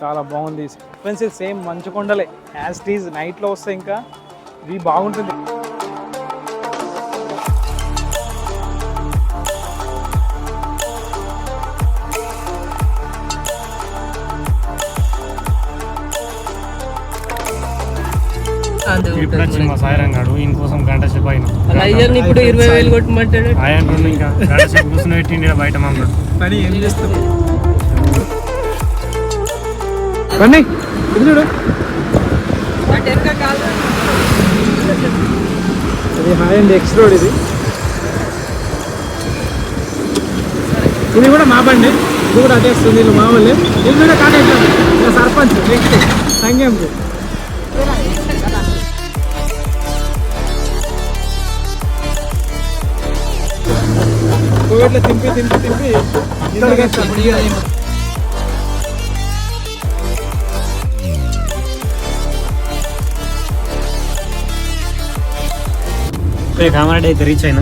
చాలా బాగుంది. ఫ్రెండ్స్ ఇది సేమ్ మంచు కొండలే. యాజ్ టీజ్ నైట్లో వస్తే ఇంకా ఇది బాగుంటుంది. ఇప్పుడు వచ్చింది మా సాయిరాం గాడు. ఇంకోసం గంట సేపు అయినా. అలా అయ్యాన్ని ఇప్పుడు ఇరవై వేలు కొట్టమంటాడు. ఆయన రెండు ఇంకా గంట సేపు కూర్చుని పెట్టిండి ఈడ బయట మాకు పని ఏం చేస్తాం? రండి ఇది చూడు. ఇది హాయ్ అండ్ ఎక్స్ రోడ్ ఇది. ఇది కూడా మా బండి. ఇది కూడా అదే సునీల్ మామూలు. ఇది కూడా కాంటాక్ట్ సర్పంచ్ నెక్స్ట్ సంఘంకి. కోవిడ్లో తింపి తింపి తింపి ఇంతవరకు కామారెడ్డి అయితే రీచ్ అయినా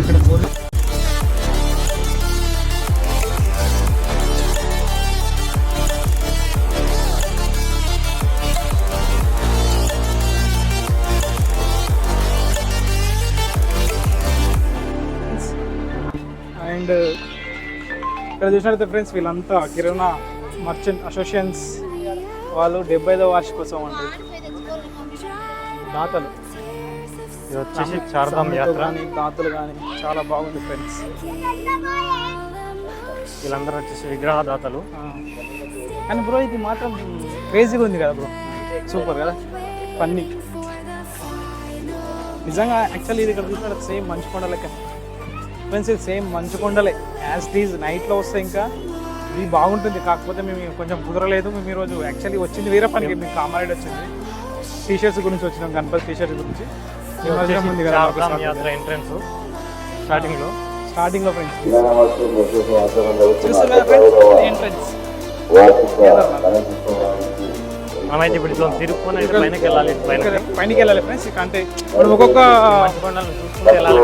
ఇక్కడ చూసినట్లయితే ఫ్రెండ్స్ వీళ్ళంతా కిరాణా మర్చెంట్ అసోసియేషన్స్ వాళ్ళు డెబ్బై ఐదో వార్షికోత్సవం అంటారు దాతలు. వచ్చేసి చార్ధామ్ యాత్ర. దాతలు కానీ చాలా బాగుంది ఫ్రెండ్స్ వీళ్ళందరూ వచ్చేసి విగ్రహ దాతలు. కానీ బ్రో ఇది మాత్రం క్రేజీగా ఉంది కదా బ్రో సూపర్ కదా? ఫన్నీ నిజంగా యాక్చువల్లీ ఇది ఇక్కడ చూసినట్టు సేమ్ మంచు కొండ లెక్క ఫ్రెండ్స్ ఇది సేమ్ మంచు కొండలే యాజ్ టీజ్ నైట్లో వస్తే ఇంకా ఇది బాగుంటుంది. కాకపోతే మేము కొంచెం కుదరలేదు. మేము ఈరోజు యాక్చువల్లీ వచ్చింది వేరే పనికి. మేము కామారెడ్డి వచ్చింది. టీ షర్ట్స్ గురించి వచ్చినాం గణపతి టీ షర్ట్స్ గురించి ఉంది కదా చార్ధామ్ యాత్ర ఎంట్రన్స్ స్టార్టింగ్లో. స్టార్టింగ్లో ఫ్రెండ్స్ చూస్తున్నారా చూస్తున్నారా ఫ్రెండ్స్ ఎంట్రన్స్ మనమైతే ఇప్పుడు ఇట్లా తిరుక్కొని అయితే పైనకి వెళ్ళాలి పైన పైనకి. వెళ్ళాలి ఫ్రెండ్స్ ఇక అంటే మనం ఒక్కొక్క కొండలను చూసుకుంటూ వెళ్ళాలి.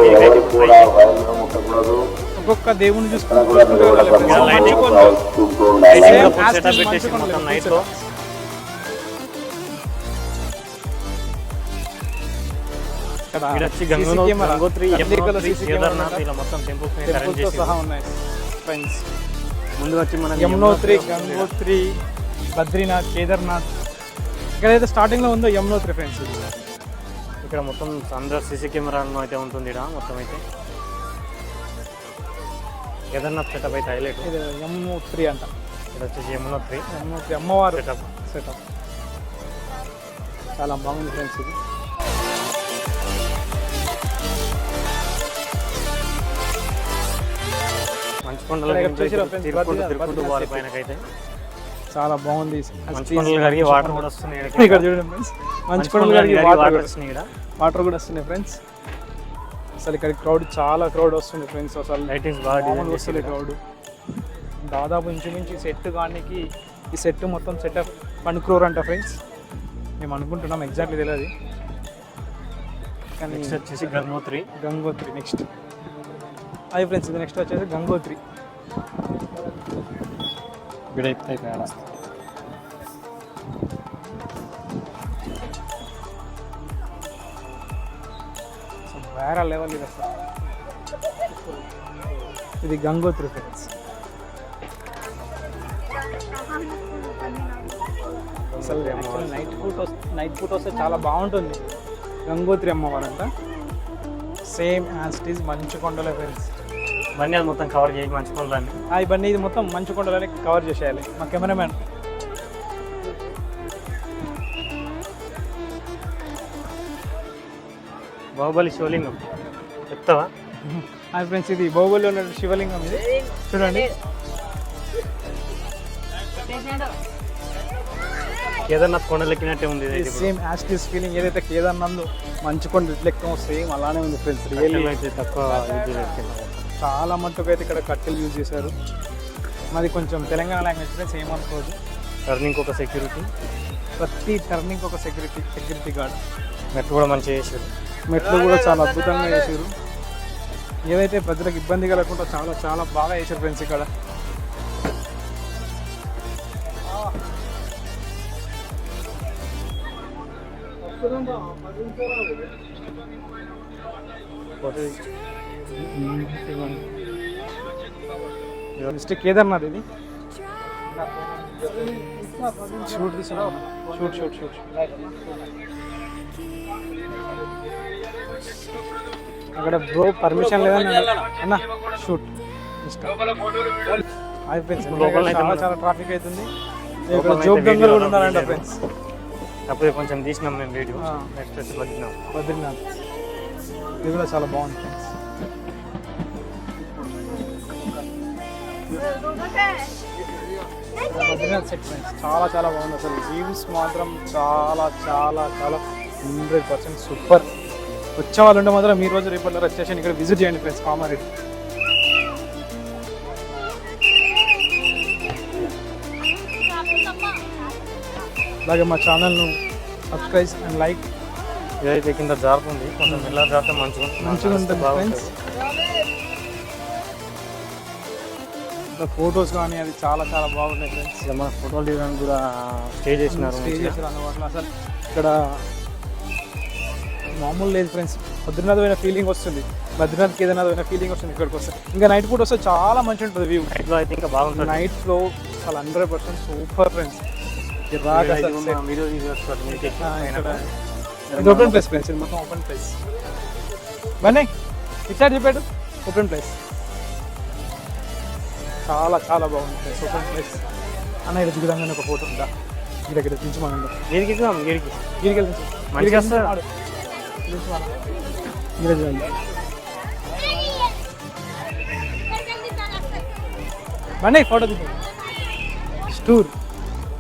ఒక్కొక్క దేవుని చూసుకుంటూ. లైటింగ్ సెటప్ పెట్టేసి మొత్తం ఇక్కడ వచ్చి గంగోత్రి కేదార్నాథ్ ఇలా మొత్తం టెంపుల్స్ అరేంజ్ temples తో చేసి సహా ఉన్నాయి ఫ్రెండ్స్. ముందు వచ్చి మన యమునోత్రి గంగోత్రి బద్రీనాథ్ కేదార్నాథ్ ఇక్కడైతే స్టార్టింగ్లో ఉందో యమునోత్రి ఫ్రెండ్స్ ఇక్కడ మొత్తం అందరూ సీసీ కెమెరాలను అయితే ఉంటుంది ఇక్కడ మొత్తం అయితే. కేదార్నాథ్ సెటప్ అయితే హైలైట్ ఇది యమునోత్రి అంట. ఇక్కడ వచ్చేసి యమునోత్రి యమునోత్రి అమ్మవారు సెటప్ సెటప్ చాలా బాగుంది ఫ్రెండ్స్ ఇది. మంచు కొండల పోవాలి సెట్. పైనకైతే. చాలా బాగుంది. వాటర్ కూడా వస్తున్నాయి ఇక్కడ. చూడండి ఫ్రెండ్స్ మంచు కొండలు కడిగి వాటర్ వస్తున్నాయి. ఇక్కడ వాటర్ కూడా వస్తున్నాయి ఫ్రెండ్స్ అసలు ఇక్కడ క్రౌడ్ చాలా క్రౌడ్ వస్తుంది ఫ్రెండ్స్ అసలు లైటింగ్స్ బాగా వస్తుంది క్రౌడ్ దాదాపు ఇంచుమించు సెట్ కానికి ఈ సెట్ మొత్తం సెటప్ వన్ క్రోర్ అంట ఫ్రెండ్స్ మేము అనుకుంటున్నాం ఎగ్జాక్ట్లీ తెలియదు కానీ నెక్స్ట్ వచ్చేసి గంగోత్రి. గంగోత్రి నెక్స్ట్ అది ఫ్రెండ్స్ ఇది నెక్స్ట్ వచ్చేసి గంగోత్రి. వేరే లెవెల్ ఇది అసలు ఇది గంగోత్రి ఫ్రెండ్స్ అసలు నైట్ పూట నైట్ పూట వస్తే చాలా బాగుంటుంది. గంగోత్రి అమ్మవారంట సేమ్ యాజ్ ఇట్ ఈజ్ మంచు కొండలే ఫ్రెండ్స్ బండి అది మొత్తం కవర్ చేసి మంచు కొండలన్నీ ఆ ఇవన్నీ ఇది మొత్తం మంచు కొండలనే కవర్ చేసేయాలి. మా కెమెరామ్యాన్. బాహుబలి శివలింగం. చెప్తావా? హాయ్ ఫ్రెండ్స్ ఇది బాహుబలిలో ఉన్న శివలింగం ఇది. చూడండి. కేదార్నాథ్ కొండలు ఎక్కినట్టే ఉంది ఇది సేమ్ యాస్టిస్ ఫీలింగ్ ఏదైతే కేదార్నందు మంచు కొండ రిఫ్లెక్ట్ సేమ్ అలానే ఉంది ఫ్రెండ్స్. రియల్లీ అయితే తక్కువ. చాలా మట్టుకు అయితే ఇక్కడ కట్టెలు యూజ్ చేశారు. మాది కొంచెం తెలంగాణ లాంగ్వేజ్లో సేమ్ అనుకోదు టర్నింగ్ ఒక సెక్యూరిటీ ప్రతి టర్నింగ్ ఒక సెక్యూరిటీ సెక్యూరిటీ గార్డ్ మెట్లు కూడా మంచిగా చేశారు. మెట్లు కూడా చాలా అద్భుతంగా చేశారు. ఏదైతే ప్రజలకు ఇబ్బంది కలగకుండా చాలా చాలా బాగా చేశారు ఫ్రెండ్స్ ఇక్కడ. What మిస్టర్ కేదార్నాథ్ ఇది. షూట్ షూట్ షూట్ షూట్ అక్కడ బ్రో పర్మిషన్ లేదని అన్న. షూట్ అది ఫ్రెండ్స్ లోపల అయితే చాలా ట్రాఫిక్ అవుతుంది ఇక్కడ దొంగలు వీడియో కూడా ఉన్నారంట. ఫ్రెండ్స్ అప్పుడే కొంచెం తీసినాం మేము వీడియో. నెక్స్ట్ వచ్చి బద్రీనాథ్. ఇది కూడా చాలా బాగుంది. సెట్ ఫ్రెండ్స్ చాలా చాలా బాగుంది అసలు. వ్యూస్ మాత్రం చాలా చాలా చాలా హండ్రెడ్ పర్సెంట్ సూపర్. వచ్చే వాళ్ళు ఉంటే మాత్రం మీ రోజు రేపటి వచ్చేసి ఇక్కడ విజిట్ చేయండి ఫ్రెండ్స్ కామారెడ్డి. అలాగే మా ఛానల్ను సబ్స్క్రైబ్ అండ్ లైక్ ఇదైతే కింద జారుతుంది. కొంచెం మెల్ల జారితే మంచిగా మంచిగా ఉంటుంది ఫ్రెండ్స్ ఫొటోస్ కానీ అది చాలా చాలా బాగున్నాయి ఫ్రెండ్స్ ఇలా మన ఫోటోలు తీయడానికి కూడా స్టే చేసినారు స్టే. చేశారు అందుబాటులో అసలు ఇక్కడ మామూలు లేదు ఫ్రెండ్స్ బద్రీనాథ్ పోయిన ఫీలింగ్ వస్తుంది. బద్రీనాథ్ కేదార్నాథ్ పోయిన ఫీలింగ్ వస్తుంది ఇక్కడికి వస్తే. ఇంకా నైట్ పూట వస్తే చాలా మంచి ఉంటుంది వ్యూ నైట్లో అయితే ఇంకా బాగుంటుంది. నైట్ ఫ్లో చాలా హండ్రెడ్ పర్సెంట్ సూపర్ ఫ్రెండ్స్ అసలు ఇక్కడ ఓపెన్ ప్లేస్ ఫ్రెండ్స్ మొత్తం ఓపెన్ ప్లేస్ బన్నీ ఇచ్చాడు చెప్పాడు ఓపెన్ ప్లేస్ చాలా చాలా బాగుంది ఓపెన్ ప్లేస్ అన్న ఇక్కడ దిగుదాం ఒక ఫోటో ఉందా? దగ్గర దించి మనం వీడికి ఇద్దాం వెళ్ళి మంచిగా వస్తుందా? బన్నీ ఫోటో దిగు స్టూర్.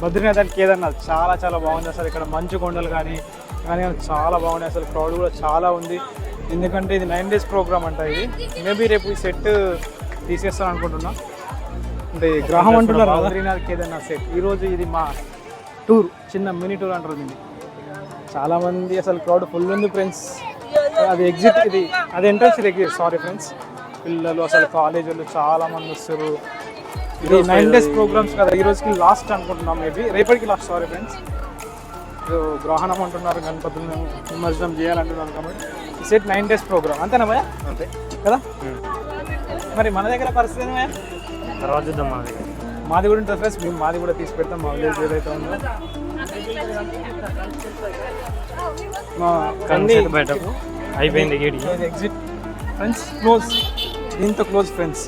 బద్రీనాథ్ కేదార్నాథ్. చాలా చాలా బాగుంది అసలు ఇక్కడ మంచు కొండలు కానీ కానీ చాలా బాగున్నాయి అసలు క్రౌడ్ కూడా చాలా ఉంది. ఎందుకంటే ఇది నైన్ డేస్ ప్రోగ్రామ్ అంట ఇది. మేబీ రేపు ఈ సెట్ తీసేస్తాను అనుకుంటున్నా. అంటే గ్రహం అంటున్నారు బద్రీనాథ్ కేదార్నాథ్ సెట్ ఈరోజు ఇది మా టూర్ చిన్న మినీ టూర్ అంటారు దీన్ని. చాలా మంది అసలు క్రౌడ్ ఫుల్ ఉంది ఫ్రెండ్స్ అది ఎగ్జిట్ ఇది అది ఎంట్రన్స్ ఎగ్జిట్ సారీ ఫ్రెండ్స్ పిల్లలు అసలు కాలేజ్ వాళ్ళు చాలా మంది వస్తారు. ఇది నైన్ డేస్ ప్రోగ్రామ్స్ కదా. ఈ రోజుకి లాస్ట్ అనుకుంటున్నాం మేబీ. రేపటికి లాస్ట్ సారీ ఫ్రెండ్స్ గ్రహణం అంటున్నారు గణపతులను నిమజ్జనం చేయాలంటున్నారు కాబట్టి. ఈ సెట్ నైన్ డేస్ ప్రోగ్రామ్ అంతేనా భయ అంతే. కదా. మరి మన దగ్గర పరిస్థితి ఏమయ్య? తర్వాత చూద్దాం దగ్గర మాది కూడా ఉంటుంది ఫ్రెండ్స్ మేము మాది కూడా తీసి పెడతాం మా విలేజ్ ఏదైతే ఉందో. మా కంది బయటకు అయిపోయింది గేడి ఎగ్జిట్ ఫ్రెండ్స్ క్లోజ్ దీంతో క్లోజ్ ఫ్రెండ్స్.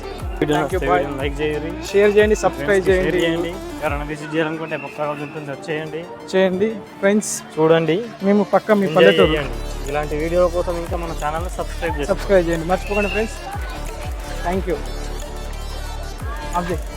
లైక్ చేయండి. షేర్ చేయండి సబ్స్క్రైబ్ చేయండి. చేయండి. ఎవరైనా విజిట్ చేయాలనుకుంటే పక్క ఉంటుంది వచ్చేయండి. చేయండి. ఫ్రెండ్స్ చూడండి. మేము పక్క మీ పల్లెటూరు. ఇలాంటి వీడియో కోసం ఇంకా మన ఛానల్ సబ్స్క్రైబ్ సబ్స్క్రైబ్ చేయండి. మర్చిపోకండి ఫ్రెండ్స్ థ్యాంక్ యూ update。